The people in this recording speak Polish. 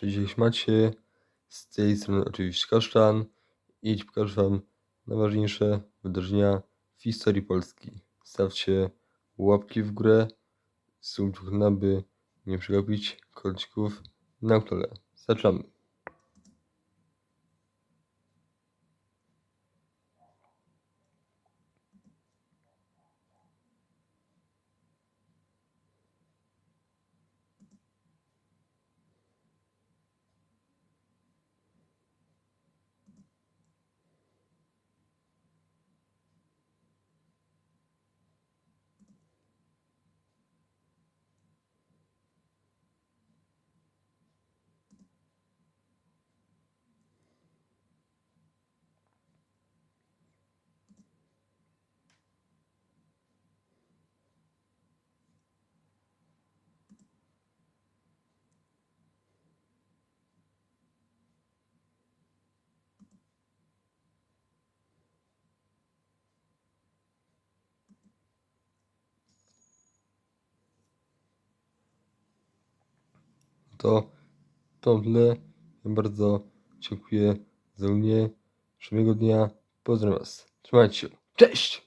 Cześć, jak macie? Z tej strony oczywiście Kasztan i dziś pokażę Wam najważniejsze wydarzenia w historii Polski. Stawcie łapki w górę, subskrypcję, aby nie przegapić kolczyków na które. Zaczynamy. To, tyle. Bardzo dziękuję za mnie. Przyjemnego dnia. Pozdrawiam Was. Trzymajcie się. Cześć!